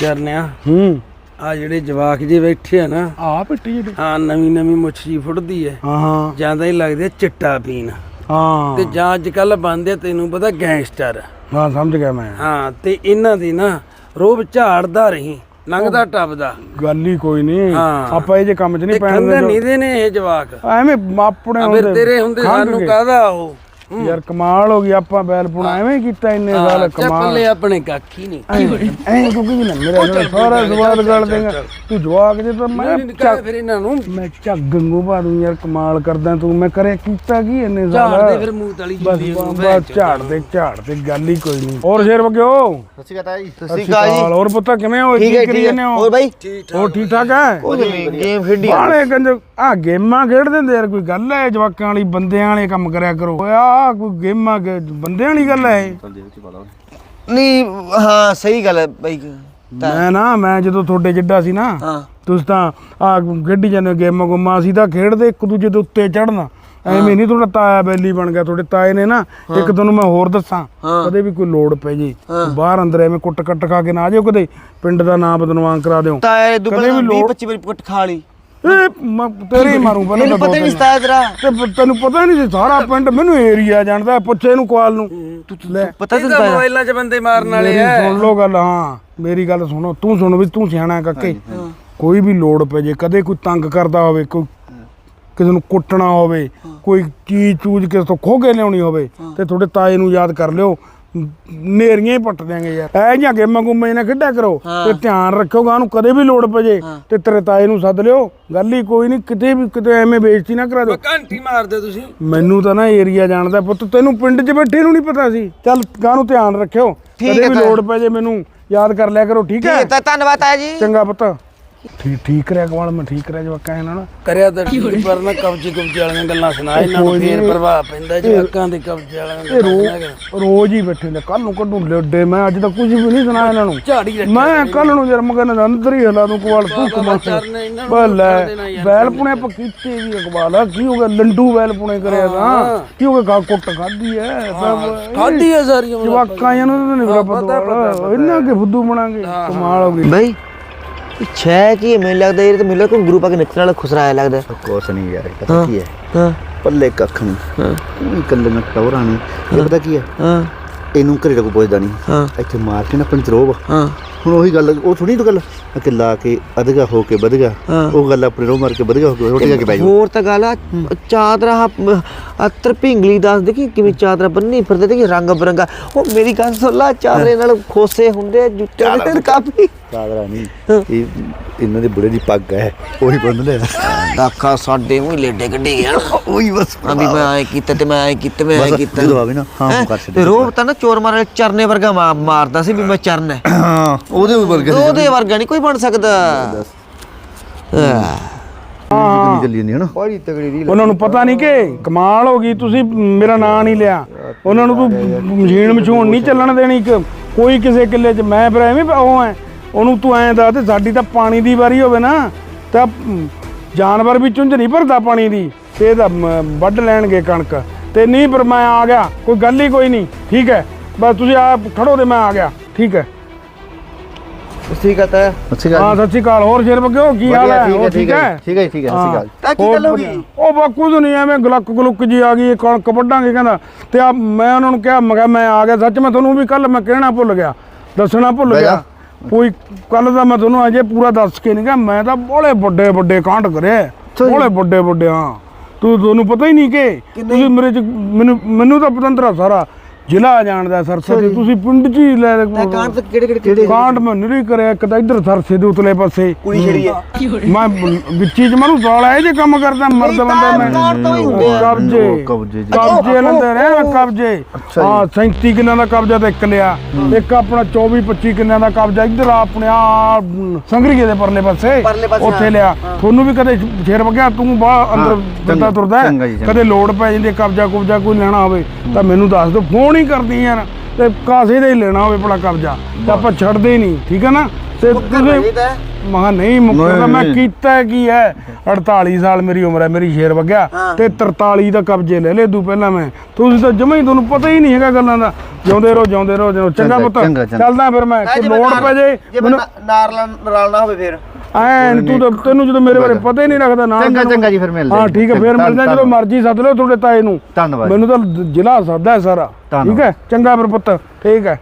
ਚਰਨਿਆ ਹੂੰ। ਆ ਜਿਹੜੇ ਜਵਾਕ ਜੇ ਬੈਠੇ ਆ ਨਾ ਆ ਪਿੱਟੀ ਜਿਹੜੀ ਹਾਂ ਨਵੀਂ ਨਵੀਂ ਮੁੱਛੀ ਫੁੱਟਦੀ ਐ। ਹਾਂ ਹਾਂ। ਜਾਂਦਾ ਹੀ ਲੱਗਦੇ ਆ ਚਿੱਟਾ ਪੀਣ। ਹਾਂ। ਤੇ ਜਾਂ ਅੱਜ ਕੱਲ ਬੰਦੇ ਤੈਨੂੰ ਪਤਾ ਗੈਂਗਸਟਰ। ਹਾਂ ਸਮਝ ਗਿਆ ਮੈਂ। ਹਾਂ ਤੇ ਇਹਨਾਂ ਦੀ ਨਾ ਰੋਬ ਝਾੜਦਾ ਰਹੀ ਲੰਘਦਾ ਟੱਪਦਾ। ਗੱਲ ਹੀ ਕੋਈ ਨਹੀਂ। ਆਪਾਂ ਇਹ ਜੇ ਕੰਮ 'ਚ ਨਹੀਂ ਪੈਣ ਦਿੰਦੇ ਨੀਦੇ ਨੇ ਇਹ ਜਵਾਕ। ਐਵੇਂ ਆਪਣੇ ਆ ਹੁੰਦੇ ਤੇਰੇ ਹੁੰਦੇ ਸਾਨੂੰ। ਕਾਹਦਾ ਉਹ? ਯਾਰ ਕਮਾਲ ਹੋ ਗਈ ਆਪਾਂ ਬੈਲ ਪੁਣਾ ਐਵੇਂ ਹੀ ਕੀਤਾ ਇੰਨੇ ਸਾਲ ਕਮਾਲ। ਚੱਪਲੇ ਆਪਣੇ ਕਾਖੀ ਨਹੀਂ। ਐਂ ਕਿਉਂ ਕਿ ਨਾ ਮੇਰਾ ਨਾਲ ਸਾਰਾ ਸਵਾਦ ਗਾਲ ਦੇਗਾ। ਤੂੰ ਜਵਾਕ ਜੇ ਤਾਂ ਮੈਂ ਕਹੇ ਫਿਰ ਇਹਨਾਂ ਨੂੰ। ਮੈਂ ਝੱਗੰਗੂ ਪਾ ਦੂੰ ਯਾਰ ਕਮਾਲ ਕਰਦਾ ਤੂੰ। ਮੈਂ ਕਰਿਆ ਕੀਤਾ ਕੀ ਇੰਨੇ ਸਾਲ? ਝਾੜਦੇ ਫਿਰ ਮੂੰਹ ਤਲੀ ਬਸ ਜਿੰਦੀ ਨੂੰ ਬਸ ਝਾੜ ਦੇ ਝਾੜ ਤੇ ਗੱਲ ਹੀ ਕੋਈ ਨਹੀਂ। ਹੋਰ ਸ਼ੇਰ ਵਗਿਓ। ਸਤਿ ਸ਼੍ਰੀ ਅਕਾਲ ਜੀ ਸਤਿ ਸ਼੍ਰੀ ਅਕਾਲ ਹੋਰ ਪੁੱਤ ਕਿਵੇਂ ਹੋ? ਠੀਕ ਹੈ ਕੀ ਕਰੀ ਜਾਂਦੇ ਹੈ? ਹੋਰ ਬਾਈ? ਠੀਕ ਹੋਰ ਠੀਕ ਠਾਕ ਹੈ? ਕੁਝ ਨਹੀਂ ਗੇਮ ਖੇਡੀ ਬਾਲੇ ਆ ਗੇਮਾਂ ਖੇਡਦੇ ਹੁੰਦੇ ਯਾਰ ਕੋਈ ਗੱਲ ਹੈ? ਜਵਾਕਾਂ ਵਾਲੀ ਬੰਦਿਆਂ ਵਾਲੇ ਕੰਮ ਕਰਿਆ ਕਰੋ। ਓਏ ਆ ਕੋਈ ਗੇਮਾਂ ਕੇ ਬੰਦਿਆਂ ਵਾਲੀ ਗੱਲ ਹੈ ਇਹ ਨਹੀਂ ਹਾਂ ਸਹੀ ਗੱਲ ਹੈ ਬਾਈ। ਮੈਂ ਨਾ ਮੈਂ ਜਦੋਂ ਤੁਹਾਡੇ ਜਿੱਡਾ ਸੀ ਨਾ ਹਾਂ। ਤੁਸੀਂ ਤਾਂ ਆ ਖੇਡੀ ਜਾਂਦੇ ਗੇਮਾਂ ਗੁੰਮਾਂ ਅਸੀਂ ਤਾਂ ਖੇਡਦੇ ਇੱਕ ਦੂਜੇ ਦੇ ਉੱਤੇ ਚੜਨਾ ਐਵੇਂ ਨਹੀਂ ਤੁਹਾਡਾ ਤਾਇਆ ਬੈਲੀ ਬਣ ਗਿਆ ਤੁਹਾਡੇ ਤਾਏ ਨੇ ਨਾ ਇੱਕ ਤੁਹਾਨੂੰ ਮੈਂ ਹੋਰ ਦੱਸਾਂ ਕਦੇ ਵੀ ਕੋਈ ਲੋੜ ਪੈ ਜੇ ਬਾਹਰ ਅੰਦਰ ਐਵੇਂ ਕੁੱਟ ਕੱਟ ਖਾ ਕੇ ਨਾ ਆ ਜਾਓ ਕਦੇ ਪਿੰਡ ਦਾ ਨਾਮ ਬਦਨਾਮ ਕਰਾ ਦਿਓ। ਤਾਇਆ ਵੀ 20 ਲੋੜ- 25 ਵਾਰੀ ਪੁੱਟ ਖਾ ਲਈ। ਇਹ ਮੈਂ ਤੇਰੇ ਹੀ ਮਾਰੂ ਪਹਿਲੇ ਮੈਨੂੰ ਤਾਂ ਪਤਾ ਹੀ ਨਹੀਂ ਸਤਾਇਆ ਤੇਰਾ ਤੇ ਤੈਨੂੰ ਪਤਾ ਨਹੀਂ ਸੀ ਸਾਰਾ ਪਿੰਡ ਮੈਨੂੰ ਏਰੀਆ ਜਾਣਦਾ ਪੁੱਛੇ ਇਹਨੂੰ ਕੁਆਲ ਨੂੰ। ਲੈ। ਪਤਾ ਤੈਨੂੰ ਤਾਂ ਮੋਬਾਈਲਾਂ 'ਚ ਬੰਦੇ ਮਾਰਨ ਵਾਲੇ ਮੇਰੀ ਐ। ਸੁਣ ਲੋ ਗੱਲ ਹਾਂ ਮੇਰੀ ਗੱਲ ਸੁਣੋ ਤੂੰ ਸੁਣ ਵੀ ਤੂੰ ਸਿਆਣਾ ਕੱਕੇ। ਕੋਈ ਵੀ ਲੋੜ ਪੈ ਜੇ ਕਦੇ ਕੋਈ ਤੰਗ ਕਰਦਾ ਹੋਵੇ ਕੋਈ ਕਿਸੇ ਨੂੰ ਕੁੱਟਣਾ ਹੋਵੇ ਕੋਈ ਚੀਜ਼ ਚੂਜ ਕਿਸੇ ਤੋਂ ਖੋ ਕੇ ਲਿਆਉਣੀ ਹੋਵੇ ਤੇ ਤੁਹਾਡੇ ਤਾਏ ਨੂੰ ਯਾਦ ਕਰ ਲਿਓ ਨੇਰੀਆਂ ਹੀ ਪੱਟ ਦਿਆਂਗੇ ਯਾਰ। ਐ ਜਾਂ ਗੇਮਾਂ ਗੁੰਮਾਂ ਨਾ ਖੇਡਿਆ ਕਰੋ ਤੇ ਧਿਆਨ ਰੱਖਿਓਗਾ ਉਹਨੂੰ ਕਦੇ ਵੀ ਲੋੜ ਪੈ ਜੇ ਤੇ ਤੇਰੇ ਤਾਏ ਨੂੰ ਸੱਦ ਲਿਓ। ਗੱਲ ਹੀ ਕੋਈ ਨਹੀਂ ਕਿਤੇ ਵੀ ਕਿਤੇ ਐਵੇਂ ਬੇਇੱਜ਼ਤੀ ਨਾ ਕਰਾ ਦਿਓ। ਘੰਟੀ ਮਾਰਦੇ ਤੁਸੀਂ। ਮੈਨੂੰ ਤਾਂ ਨਾ ਏਰੀਆ ਜਾਣਦਾ ਪੁੱਤ ਤੈਨੂੰ ਪਿੰਡ 'ਚ ਬੈਠੇ ਨੂੰ ਨਹੀਂ ਪਤਾ ਸੀ। ਚੱਲ ਗਾਂ ਨੂੰ ਧਿਆਨ ਰੱਖਿਓ। ਠੀਕ ਕਦੇ ਹੈ ਵੀ। ਲੋੜ ਪੈ ਜੇ ਮੈਨੂੰ ਯਾਦ ਕਰ ਲਿਆ ਕਰੋ ਠੀਕ ਠੀਕ ਹੈ ਹੈ ਤਾਂ ਧੰਨਵਾਦ ਤਾਇਆ ਜੀ। ਚੰਗਾ ਪੁੱਤ। ਠੀਕ ਠੀਕ ਕਰਿਆ ਕਵਾਲ ਮੈਂ ਠੀਕ ਕਰਿਆ ਜਵਾਕਾਂ ਇਹਨਾਂ ਨਾਲ। ਕਰਿਆ ਤਾਂ ਠੀਕ ਪਰ ਨਾ ਕਬਜ਼ੇ ਕਬਜ਼ੇ ਵਾਲੀਆਂ ਗੱਲਾਂ ਸੁਣਾ ਇਹਨਾਂ ਨੂੰ ਫੇਰ ਪ੍ਰਭਾਵ ਪੈਂਦਾ ਜਵਾਕਾਂ ਦੇ ਕਬਜ਼ੇ ਵਾਲੀਆਂ ਇਹ ਸੁਣਾ। ਰੋ ਰੋਜ਼ ਹੀ ਬੈਠੇ ਨੇ ਕੱਲ ਨੂੰ ਕੱਢੂ ਲੱਡੇ ਮੈਂ ਅੱਜ ਤੱਕ ਕੁਝ ਵੀ ਨਹੀਂ ਸੁਣਾਇਆ ਇਹਨਾਂ ਨੂੰ। ਝਾੜੀ ਰੱਖੀ ਮੈਂ ਕੱਲ ਨੂੰ ਜਰਮ ਕਹਿੰਦਾ ਅੰਦਰ ਹੀ ਹਲਾ ਦੂੰ ਕਵਾਲ ਚਰਨੇ ਇਹਨਾਂ ਨੂੰ ਬੱਲੇ ਬੈਲ ਪੁਣੇ ਆਪਾਂ ਕੀਤੇ ਵੀ ਇਕਬਾਲ ਆ ਕੀ ਹੋ ਗਿਆ ਲੰਡੂ ਬੈਲ ਪੁਣੇ ਕਰਿਆ ਤਾਂ। ਕੀ ਹੋ ਗਿਆ ਗਾ ਕੁੱਟ ਖਾਦੀ ਐ ਖਾਦੀ ਆ ਸਾਰੀਆਂ। ਜਵਾਕਾਂ ਇਹਨਾਂ ਨੂੰ ਤਾਂ ਨਹੀਂ ਪਤਾ ਇਹਨਾਂ ਕੇ ਫੁੱਦੂ ਬਣਾਂਗੇ ਕਮਾਲ ਹੋ ਗਈ। ਬਾਈ ਛੇ ਕੀ? ਹੈ? ਮੈਨੂੰ ਲੱਗਦਾ ਇਹ ਤਾਂ ਮੈਨੂੰ ਲੱਗਦਾ ਕੋਈ ਗਰੁੱਪ ਆ ਕੇ ਨੱਚਣ ਵਾਲਾ ਖੁਸਰਾਇਆ ਲੱਗਦਾ। ਕੁਛ ਨਹੀਂ ਯਾਰ ਪਤਾ ਕੀ ਹੈ? ਹਾਂ। ਪੱਲੇ ਕੱਖ ਨਹੀਂ। ਉਹੀ ਕੱਲੀਆਂ ਟੌਰਾਂ ਨਹੀਂ ਇਹ ਪਤਾ ਕੀ ਹੈ? ਹਾਂ। ਇਹਨੂੰ ਘਰੇ ਕੋਈ ਪੁੱਛਦਾ ਨਹੀਂ। ਹਾਂ। ਇੱਥੇ ਮਾਰ ਕੇ ਨਾ ਆਪਣੀ ਤਰੋਬ ਹਾਂ। ਹੁਣ ਉਹੀ ਗੱਲ ਉਹ ਥੋੜੀ ਤੋਂ ਗੱਲ? ਕਿ ਲਾ ਕੇ ਅਧਗਾ ਹੋ ਕੇ ਵਧਗਾ। ਹਾਂ। ਉਹ ਗੱਲ ਆਪਣੀ ਰੋ ਮਾਰ ਕੇ ਵਧਗਾ ਹੋ ਕੇ ਰੋਟੀ ਖਾ ਕੇ ਬੈ ਜਾਓ ਹੋਰ ਤਾਂ ਗੱਲ ਆ ਚਾਦਰਾ ਅਤਰ ਪਿੰਗਲੀ ਦੱਸ ਦੇ ਕਿ ਕਿਵੇਂ ਚਾਦਰਾ ਬੰਨੀ ਫਿਰਦੇ ਤੇ ਕਿ ਰੰਗ ਬਰੰਗਾ। ਉਹ ਮੇਰੀ ਗੱਲ ਸੁਣ ਲਾ ਚਾਦਰੇ ਨਾਲ ਖੋਸੇ ਹੁੰਦੇ ਜੁੱਤੇ ਦੇ ਕਾਫੀ। ਚਾਦਰਾ ਨਹੀਂ ਇਹ ਇਹਨਾਂ ਦੇ ਬੁੜੇ ਦੀ ਪੱਗ ਹੈ ਉਹੀ ਬੰਨ ਲਿਆ ਦਾਖਾ ਸਾਡੇ ਮੂੰਹ ਲੇਡੇ ਕੱਢੀ ਗਿਆ ਉਹੀ ਬਸ। ਵੀ ਮੈਂ ਐ ਕੀਤਾ ਤੇ ਮੈਂ ਐ ਕੀਤਾ ਮੈਂ ਬਸ ਕੀਤਾ। ਜਦੋਂ ਆਵੇ ਨਾ, ਹਾਂ? ਕਰ ਛੱਡੀ। ਰੋਬ ਤਾਂ ਨਾ ਚੋਰ ਮਾਰਨ ਚਰਨੇ ਵਰਗਾ ਮਾਰਦਾ ਸੀ ਵੀ ਮੈਂ ਚਰਨ ਹੈ ਉਹਦੇ ਵਰਗਾ ਉਹਦੇ ਵਰਗਾ ਨਹੀਂ ਕੋਈ ਬਣ ਸਕਦਾ। ਕਿੰਨੀ ਚੱਲੀ ਜਾਂਦੀ ਹੈ ਨਾ? ਬੜੀ ਤਗੜੀ ਰੀਲ ਉਹਨਾਂ ਨੂੰ ਪਤਾ ਨਹੀਂ ਕਿ ਕਮਾਲ ਹੋ ਗਈ ਤੁਸੀਂ ਮੇਰਾ ਨਾਂ ਨਹੀਂ ਲਿਆ। ਉਹਨਾਂ ਨੂੰ ਤੂੰ ਮਸ਼ੀਨ ਮਸ਼ੂਨ ਨਹੀਂ ਚੱਲਣ ਦੇਣੀ ਕੋਈ ਕਿਸੇ ਕਿੱਲੇ 'ਚ ਮੈਂ ਫਿਰ ਐਵੇਂ ਉਹ ਐ ਉਹਨੂੰ ਤੂੰ ਐਂ ਦੱਸ ਤੇ ਸਾਡੀ ਤਾਂ ਪਾਣੀ ਦੀ ਵਾਰੀ ਹੋਵੇ ਨਾ ਤਾਂ ਜਾਨਵਰ ਵੀ ਚੁੰਝ ਨਹੀਂ ਭਰਦਾ ਪਾਣੀ ਦੀ ਤੇ ਇਹਦਾ ਵੱਢ ਲੈਣਗੇ ਕਣਕ। ਤੇ ਨਹੀਂ ਪਰ ਮੈਂ ਆ ਗਿਆ ਕੋਈ ਗੱਲ ਹੀ ਕੋਈ ਨਹੀਂ ਠੀਕ ਹੈ। ਬਸ ਤੁਸੀਂ ਆ ਖੜੋ ਤੇ ਮੈਂ ਆ ਗਿਆ ਠੀਕ ਹੈ। ਠੀਕ ਹੈ ਤਾਂ। ਅੱਛੀ ਹਾਂ ਸਤਿ ਸ਼੍ਰੀ ਅਕਾਲ। ਹੋਰ ਸ਼ੇਰ ਬਗਿਓ ਕੀ ਹਾਲ ਹੈ? ਹੋਰ ਠੀਕ ਹੈ ਠੀਕ ਹੈ ਠੀਕ ਹੈ ਸਤਿ ਸ਼੍ਰੀ ਅਕਾਲ। ਤਾਂ ਕੀ ਗੱਲ ਹੋ ਗਈ? ਉਹ ਬਾ ਕੁਝ ਨਹੀਂ ਐਵੇਂ ਗਲਕ ਗਲੁੱਕ ਜੀ ਆ ਗਈ ਕਣਕ ਵੱਢਾਂਗੇ ਕਹਿੰਦਾ। ਤੇ ਆ ਮੈਂ ਉਹਨਾਂ ਨੂੰ ਕਿਹਾ ਮੈਂ ਕਿਹਾ ਮੈਂ ਆ ਗਿਆ ਸੱਚ ਮੈਂ ਤੁਹਾਨੂੰ ਵੀ ਕੱਲ ਮੈਂ ਕਹਿਣਾ ਭੁੱਲ ਗਿਆ ਦੱਸਣਾ ਭੁੱਲ ਗਿਆ। ਕੋਈ ਕੱਲ ਦਾ ਮੈਂ ਤੁਹਾਨੂੰ ਅਜੇ ਪੂਰਾ ਦੱਸ ਕੇ ਨਹੀਂ ਗਿਆ ਮੈਂ ਤਾਂ ਬੋਲੇ ਵੱਡੇ ਵੱਡੇ ਕਾਂਡ ਕਰੇ। ਬੋਲੇ ਵੱਡੇ ਵੱਡੇ ਹਾਂ। ਤੂੰ ਤੁਹਾਨੂੰ ਪਤਾ ਹੀ ਨਹੀਂ ਕਿ ਤੁਸੀਂ ਮੇਰੇ ਚ ਮੈਨੂੰ ਮੈਨੂੰ ਤਾਂ ਪਤੰਦਰਾ ਸਾਰਾ। ਜ਼ਿਲ੍ਹਾ ਜਾਣਦਾ ਸਰਸੇ ਦੇ ਤੁਸੀਂ ਪਿੰਡ ਚ ਹੀ ਲੈ ਕਾਂਡ ਤੇ ਕਿਹੜੇ ਕਿਹੜੇ ਕਿਹੜੇ ਕਾਂਡ ਮੈਂ ਨਹੀਂ ਕਰਿਆ ਇੱਕ ਤਾਂ ਇੱਧਰ ਸਰਸੇ ਦੇ ਉਤਲੇ ਪਾਸੇ। ਕੁੜੀ ਛੜੀ ਹੈ। ਮੈਂ ਵਿੱਚੀ ਚ ਮਰੂ ਸਾਲਾ ਇਹ ਜੇ ਕੰਮ ਕਰਦਾ ਮਰਦ ਬੰਦਾ ਮੈਂ। ਤਾਂ। ਕਬਜੇ। ਕਬਜ਼ੇ ਜੀ। ਕਬਜੇ ਲੈਂਦੇ ਰਹੇ ਮੈਂ ਕਬਜੇ। ਹਾਂ 37 ਕਿੱਲਿਆਂ ਦਾ ਕਬਜ਼ਾ ਤਾਂ ਇੱਕ ਲਿਆ। ਇੱਕ ਆਪਣਾ 24 25 ਕਿੱਲਿਆਂ ਦਾ ਕਬਜ਼ਾ ਇੱਧਰ ਆਪਣੇ ਆ ਸੰਗਰੀਏ ਦੇ ਪਰਲੇ ਪਾਸੇ। ਉੱਥੇ ਲਿਆ। ਤੁਹਾਨੂੰ ਵੀ ਕਦੇ ਸ਼ੇਰ ਵਗਿਆ ਤੂੰ ਬਾਹਰ ਅੰਦਰ ਚੰਗਾ, ਤੁਰਦਾ। ਕਦੇ ਲੋੜ ਪੈ ਜਾਂਦੀ ਕਬਜ਼ਾ ਕੁਬਜ਼ਾ ਕੋਈ ਲੈਣਾ ਹੋਵੇ ਤਾਂ ਮੈਨੂੰ ਦੱਸ ਦਿਓ। ਫੋਨ ਹੀ ਕਰਦੀ ਯਾਰ ਤੇ ਕਾਸੇ ਦਾ ਹੀ ਲੈਣਾ ਹੋਵੇ ਆਪਣਾ ਕਬਜ਼ਾ ਤਾਂ ਆਪਾਂ ਛੱਡਦੇ ਨਹੀਂ ਠੀਕ ਹੈ ਨਾ? ਤੇ ਤੁਸੀਂ ਮਹਾ ਨਹੀਂ ਮੁੱਕਰਦਾ ਨਹੀਂ, ਮੈਂ ਨਹੀਂ। ਕੀਤਾ ਕੀ ਹੈ? 48 ਸਾਲ ਮੇਰੀ ਉਮਰ ਹੈ ਮੇਰੀ ਸ਼ੇਰ ਵਗਿਆ। ਤੇ 43 ਦਾ ਕਬਜ਼ੇ ਲੈ ਲੈ ਦੂ ਪਹਿਲਾਂ ਮੈਂ। ਤੁਸੀਂ ਤਾਂ ਜਮਾ ਹੀ ਤੁਹਾਨੂੰ ਪਤਾ ਹੀ ਨਹੀਂ ਹੈਗਾ ਗੱਲਾਂ ਦਾ। ਜਿਉਂਦੇ ਰਹੋ ਜਿਉਂਦੇ ਰਹੋ ਚੰਗਾ ਪੁੱਤ। ਚੱਲਦਾ ਫਿਰ ਮੈਂ ਕੋਈ ਲੋੜ ਪੈ ਜੇ ਜੇ ਮੈਨੂੰ ਨਾਰ ਰਲਣਾ ਹੋਵੇ ਫਿਰ। ਐ ਨੀ ਤੂੰ ਤਾਂ ਤੈਨੂੰ ਜਦੋਂ ਮੇਰੇ ਬਾਰੇ ਪਤਾ ਹੀ ਨਹੀਂ ਰੱਖਦਾ ਨਾ ਚੰਗਾ ਚੰਗਾ ਜੀ ਫਿਰ ਮਿਲਦੇ ਹਾਂ ਠੀਕ ਹੈ ਫਿਰ ਮਿਲਦੇ ਹਾਂ, ਜਦੋਂ ਮਰਜ਼ੀ ਸੱਦ ਲਿਓ ਤੁਹਾਡੇ ਤਾਏ ਨੂੰ। ਧੰਨਵਾਦ। ਮੈਨੂੰ ਤਾਂ ਜ਼ਿਲ੍ਹਾ ਸੱਦਾ ਹੈ ਸਾਰਾ। ਠੀਕ ਹੈ? ਚੰਗਾ ਫਿਰ ਪੁੱਤ ਠੀਕ ਹੈ।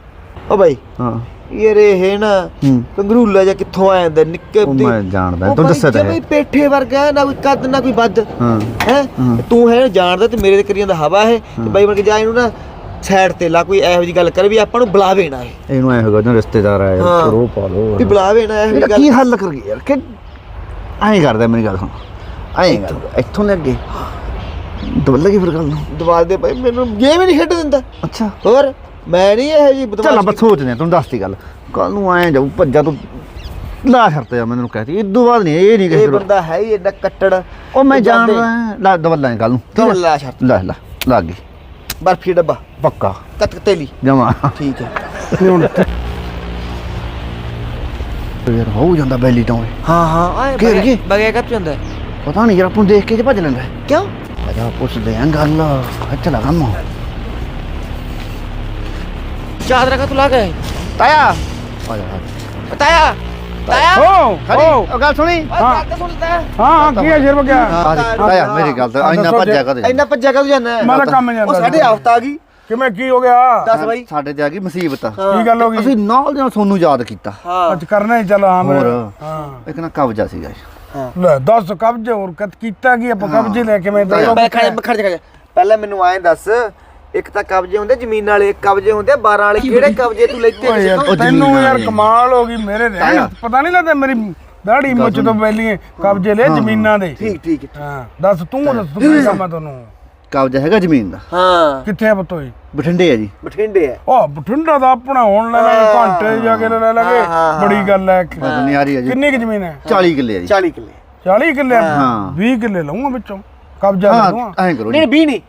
ਓ ਬਾਈ ਹਾਂ। ਯਾਰ ਇਹ ਨਾ ਹੂੰ। ਕੰਗਰੂਲਾ ਜਿਹਾ ਕਿੱਥੋਂ ਆ ਜਾਂਦਾ ਨਿੱਕੇ ਉਹ ਮੈਂ ਜਾਣਦਾ ਤੂੰ ਦੱਸਿਆ ਤਾਂ ਹੈ। ਜਮੀ ਪੇਠੇ ਵਰਗਾ ਨਾ ਕੋਈ ਕੱਦ ਨਾ ਕੋਈ ਵੱਧ। ਹਾਂ। ਹੈ? ਤੂੰ ਹੈ ਜਾਣਦਾ ਤੇ ਮੇਰੇ ਤੇ ਕਰੀ ਜਾਂਦਾ ਹਵਾ ਹੈ। ਤੇ ਬਾਈ ਬਣ ਕੇ ਜਾ ਇਹਨੂੰ ਨਾ ਸਾਈਡ ਤੇ ਲਾ ਕੋਈ ਇਹੋ ਜੀ ਗੱਲ ਕਰੇ ਵੀ ਆਪਾਂ ਨੂੰ ਬੁਲਾਵੇ ਨਾ ਇਹ। ਇਹਨੂੰ ਐ ਹੋਗਾ ਰਿਸ਼ਤੇਦਾਰ ਆਇਆ ਹਾਂ। ਕਰੋ ਪਾ ਲੋ ਵੀ ਬੁਲਾਵੇ ਨਾ ਇਹੋ ਇਹਦਾ ਜੀ ਕੀ ਗੱਲ ਹੱਲ ਕਰ ਗਿਆ ਯਾਰ? ਕਿ ਐਂ ਕਰਦਾ ਮੇਰੀ ਗੱਲ ਸੁਣ। ਐਂ ਕਰ ਇੱਥੋਂ ਲੈ ਅੱਗੇ। ਦਬਲ ਲੱਗੀ ਫਿਰ ਗੱਲ ਨੂੰ। ਦਵਾਲ ਦੇ ਭਾਈ ਮੈਨੂੰ ਗੇਮ ਹੀ ਨਹੀਂ ਖੇਡ ਦਿੰਦਾ। ਅੱਛਾ। ਹੋਰ ਮੈਂ ਨਹੀਂ ਇਹੋ ਜੀ ਚੱਲ ਆਪਾਂ ਸੋਚਦੇ ਹਾਂ ਤੈਨੂੰ ਦੱਸਤੀ ਗੱਲ। ਕੱਲ ਨੂੰ ਐਂ ਜਾਊ ਭੱਜਾ ਤੂੰ। ਲਾ ਸ਼ਰਤ ਜਾ ਮੈਂ ਤੈਨੂੰ ਕਹਿਤੀ ਇਦੋਂ ਬਾਅਦ ਨਹੀਂ ਇਹ ਨਹੀਂ ਕਿਸੇ ਇਹ ਨੂੰ ਬੰਦਾ ਹੈ ਹੀ ਏਡਾ ਕੱਟੜ। ਉਹ ਮੈਂ ਜਾਣਦਾ ਲਾ ਦਬਲ ਲਾਂ ਕੱਲ ਨੂੰ ਠੀਕ ਹੈ? ਸ਼ਰਤ। ਲੈ ਲੈ ਲੱਗ ਗਈ ਬਰਫੀ ਡੱਬਾ? ਪੱਕਾ। ਕਤ ਕਤੇਲੀ। ਜਮਾ। ਠੀਕ ਹੈ। ਨਹੀਂ ਹੁਣ ਯਾਰ ਹੋ ਜਾਂਦਾ ਬੈਲੀ ਇਹ। ਹਾਂ ਹਾਂ ਆਏ ਘੇਰ ਗਏ? ਬਗਿਆ ਕੱਪ ਜਾਂਦਾ ਪਤਾ ਨਹੀਂ ਯਾਰ ਆਪਾਂ ਨੂੰ ਦੇਖ ਕੇ ਜੇ ਭੱਜ ਲੈਂਦਾ ਕਿਉਂ? ਅਜਾ ਪੁੱਛਦੇ ਆਂ ਗੱਲ ਅੱਛਾ ਲਗਾ ਮੋ ਚਾਦਰਾ ਕਾ ਤੂੰ ਲਾ ਗਏ ਤਾਇਆ ਆ ਜਾ ਤਾਇਆ! ਤਾਇਆ ਓ ਓ ਉਹ ਗੱਲ ਸੁਣੀ? ਓਏ ਗੱਲ ਤਾਂ ਸੁਣਦਾ ਹਾਂ ਹਾਂ ਕੀ ਹੈ ਸ਼ੇਰ ਵਗਿਆ ਆ ਜਾ, ਤਾਇਆ ਮੇਰੀ ਗੱਲ ਤਾਂ ਇੰਨਾ ਦੱਸੋ ਭੱਜਿਆ ਕਦੇ? ਇੰਨਾ ਭੱਜਿਆ ਕਾ ਤੂੰ ਜਾਣਾ ਮੈਂ ਤਾਂ ਕੰਮ ਜਾਂਦਾ ਉਹ ਸਾਡੇ ਹਫਤਾ ਆ ਗਈ। ਕਿਵੇਂ ਕੀ ਹੋ ਗਿਆ? ਦੱਸ ਬਾਈ। ਸਾਡੇ ਤੇ ਆ ਗਈ ਮੁਸੀਬਤ। ਕੀ ਗੱਲ ਹੋ ਗਈ? ਅਸੀਂ ਨਾਲ ਦੇ ਨਾਲ ਸੋਨੂੰ ਯਾਦ ਕੀਤਾ। ਹਾਂ। ਅੱਜ ਕਰਨਾ ਹੀ ਚੱਲ ਹਾਂ ਮੈਂ ਹੋਰ। ਹਾਂ। ਇੱਕ ਨਾ ਕਬਜ਼ਾ ਸੀਗਾ ਜੀ। ਲੈ ਦੱਸ ਕਬਜ਼ੇ ਹੋਰ ਕਦ ਕੀਤਾ ਕੀ ਆਪਾਂ? ਕਬਜ਼ੇ ਲੈ ਕੇ ਮੈਂ ਦੱਸੋ ਮੈਂ ਖੜੇ ਖੜ ਜਾ ਪਹਿਲਾਂ ਮੈਨੂੰ ਐਂ ਦੱਸ ਇੱਕ ਤਾਂ ਕਬਜ਼ੇ ਹੁੰਦੇ ਜ਼ਮੀਨ ਵਾਲੇ ਕਬਜ਼ੇ ਹੁੰਦੇ 12 ਵਾਲੇ ਕਿਹੜੇ ਕਬਜ਼ੇ ਤੂੰ ਲੈਤੇ ਓਏ ਯਾਰ ਤੈਨੂੰ ਯਾਰ। ਕਮਾਲ ਹੋ ਗਈ ਮੇਰੇ ਦੇ ਤਾਇਆ। ਪਤਾ ਨਹੀਂ ਲੱਗਦਾ ਮੇਰੀ ਦਾੜੀ ਮੁੱਛ ਤੋਂ ਬੈਲੀਏ ਕਬਜ਼ੇ ਲੈ ਜ਼ਮੀਨਾਂ ਦੇ। ਠੀਕ ਠੀਕ ਹਾਂ ਦੱਸ ਤੂੰ ਦੱਸ ਤੂੰ ਕੀ ਕੰਮ ਆ ਤੁਹਾਨੂੰ ਕਬਜ਼ਾ ਹੈਗਾ ਜ਼ਮੀਨ ਦਾ? ਹਾਂ। ਕਿੱਥੇ ਆ ਪੁੱਤੋਈ ਬਠਿੰਡੇ ਆ ਜੀ। ਬਠਿੰਡੇ ਹੈ ਉਹ ਬਠਿੰਡਾ ਦਾ ਆਪਣਾ ਹੋਣ ਲੈ ਲਾਂਗੇ ਘੰਟੇ ਜਾ ਕੇ ਲੈ ਲਾਂਗੇ ਬੜੀ ਗੱਲ ਹੈ ਪਤਾ ਨਹੀਂ ਆ ਰਹੀ ਆ ਜੀ। ਕਿੰਨੀ ਕੁ ਜ਼ਮੀਨ ਹੈ? 40 ਕਿੱਲੇ ਆ ਜੀ। 40 ਕਿੱਲੇ। 40 ਕਿੱਲੇ? ਹਾਂ। 20 ਕਿੱਲੇ ਲਊਂਗਾ ਵਿੱਚੋਂ। ਕਬਜ਼ਾ ਲੈ ਹਾਂ ਲਊਂਗਾ ਐਂ ਕਰੋ ਨਹੀਂ 20 ਨਹੀਂ।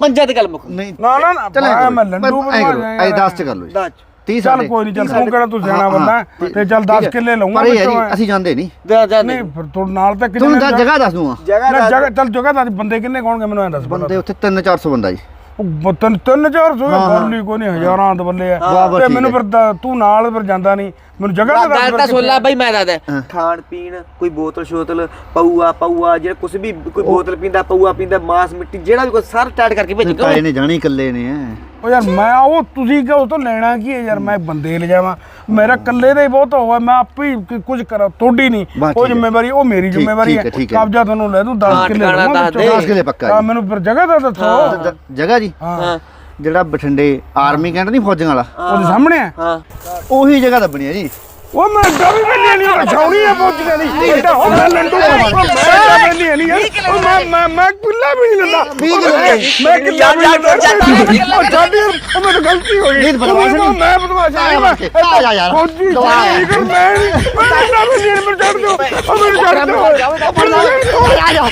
ਪੰਜਾਂ ਤੇ ਗੱਲ ਮੁੱਕ ਨਹੀਂ ਨਾ ਨਾ ਨਾ ਚੱਲ ਮੈਂ- ਲੰਡੂ ਬਣਵਾ ਐਂ 10 ਚ ਕਰ ਲਓ ਜੀ। ਦੱਸ 30 ਚੱਲ ਕੋਈ ਨਹੀਂ ਚੱਲ ਤੂੰ ਕਿਹੜਾ ਤੂੰ ਸਿਆਣਾ ਬੰਦਾ। ਤੇ ਚੱਲ ਠੀਕ 10 ਹੈ। ਕਿੱਲੇ ਲਊਂਗਾ ਵਿੱਚੋਂ ਅਸੀਂ ਜਾਂਦੇ ਨਹੀਂ। ਨਹੀਂ ਫਿਰ ਤੂੰ ਨਾਲ ਤਾਂ ਤੁਹਾਨੂੰ ਕਿੰਨੇ ਤਾਂ ਜਗ੍ਹਾ ਦੱਸ ਦੂੰਗਾ। ਜਗ੍ਹਾ ਦੱਸ। ਚੱਲ ਜਗ੍ਹਾ ਦਾ ਬੰਦੇ ਕਿੰਨੇ ਕੌਣਗੇ ਮੈਨੂੰ ਐਂ ਦੱਸ ਬੰਦੇ ਉੱਥੇ 3-400 ਬੰਦਾ ਜੀ। ਉਹ ਤਿੰਨ ਤਿੰਨ ਚਾਰ ਸੌ ਬੋਲੀ ਕੋਈ ਨਹੀਂ ਹਜ਼ਾਰਾਂ ਦੇ ਬੱਲੇ ਆ। ਤੇ ਮੈਨੂੰ। ਫਿਰ ਤਾਂ ਤੂੰ ਨਾਲ ਫਿਰ ਜਾਂਦਾ ਨਹੀਂ। ਮੈਨੂੰ ਜਗ੍ਹਾ ਦੱਸ ਗੱਲ ਤਾਂ ਕਿੱਥੇ ਸੁਣ ਲੈ ਬਈ ਮੈਂ ਦੱਸਦਾ। ਖਾਣ ਪੀਣ ਕੋਈ ਬੋਤਲ ਸ਼ੋਤਲ ਪਊਆ ਪਊਆ ਜਿਹੜਾ ਕੁਝ ਵੀ ਕੋਈ ਬੋਤਲ ਪੀਂਦਾ ਪਊਆ ਪੀਂਦਾ ਮਾਸ ਮਿੱਟੀ ਜਿਹੜਾ ਵੀ ਕੋਈ ਸਾਰ ਸਟਾਰਟ ਕਰਕੇ ਭੇਜ ਤਾਏ ਨੇ ਜਾਣੀ ਇਕੱਲੇ ਨੇ ਉਹ ਯਾਰ ਮੈਂ ਉਹ ਤੁਸੀਂ ਕਿ ਉਸ ਤੋਂ ਲੈਣਾ ਕੀ ਹੈ ਯਾਰ? ਮੈਂ ਬੰਦੇ ਲੈ ਜਾਵਾਂ। ਮੇਰਾ ਇਕੱਲੇ ਦਾ ਹੀ ਬਹੁਤ ਹੋਇਆ ਮੈਂ ਆਪੇ ਕੁਝ ਕਰਾਂ ਤੁਹਾਡੀ ਨਹੀਂ। ਉਹ। ਜ਼ਿੰਮੇਵਾਰੀ ਉਹ ਮੇਰੀ ਜ਼ਿੰਮੇਵਾਰੀ ਹੈ। ਕਬਜ਼ਾ ਤੁਹਾਨੂੰ ਲੈ ਦੂੰ 10 ਹਾਂ, ਕਿੱਲੇ ਟਿਕਾਣਾ ਲਵਾਂਗਾ ਦੱਸ ਦੇ। ਵਿੱਚੋਂ। ਦਸ ਕਿੱਲੇ ਪੱਕਾ। ਮੈਨੂੰ ਫਿਰ ਜਗ੍ਹਾ ਦਾ ਦੱਸੋ। ਜ- ਜਗ੍ਹਾ ਜੀ। ਹਾਂ। ਜਿਹੜਾ ਬਠਿੰਡੇ ਆਰਮੀ ਕੈਂਟ ਨਹੀਂ ਫੌਜਾਂ ਵਾਲਾ? ਉਹਦੇ ਸਾਹਮਣੇ ਹੈ? ਹਾਂ। ਉਹੀ ਜਗ੍ਹਾ ਦੱਬਣੀ ਹੈ ਜੀ। ਉਹ ਮੈਂ ਡਰ ਵੀ ਨਹੀਂ ਨਹੀਂ ਛਾਉਣੀ ਹੈ ਪਹੁੰਚੀਆਂ ਦੀ ਇਹਦਾ ਹੋ ਮੈਂ ਲੰਡੂ ਮੈਂ ਨਹੀਂ ਨਹੀਂ ਉਹ ਮੈਂ ਮੈਂ ਮੈਂ ਕਿੱਲਾ ਵੀ ਨਹੀਂ ਲੈਂਦਾ। ਵੀਹ ਕਿੱਲੇ। ਮੈਂ ਕਿੱਲਾ ਵੀ ਨਹੀਂ ਲੈਂਦਾ। ਉਹ ਯਾਰ ਉਹ ਮੇਰੇ ਗਲਤੀ ਹੋ ਗਈ। ਨਹੀਂ, ਬਦਮਾਸ਼ ਨਹੀਂ। ਮੈਂ ਬਦਮਾਸ਼ ਨਹੀਂ ਮੈਂ ਆ ਜਾ ਯਾਰ। ਫੌਜੀ। ਠੀਕ ਮੈਂ ਨਹੀਂ ਮੈਂ ਕਿੱਲਾ ਵੀ ਨਹੀਂ ਮੈਨੂੰ ਛੱਡ ਦਿਓ। ਉਹ ਮੈਨੂੰ ਛੱਡ ਦਿਓ। ਆ ਜਾ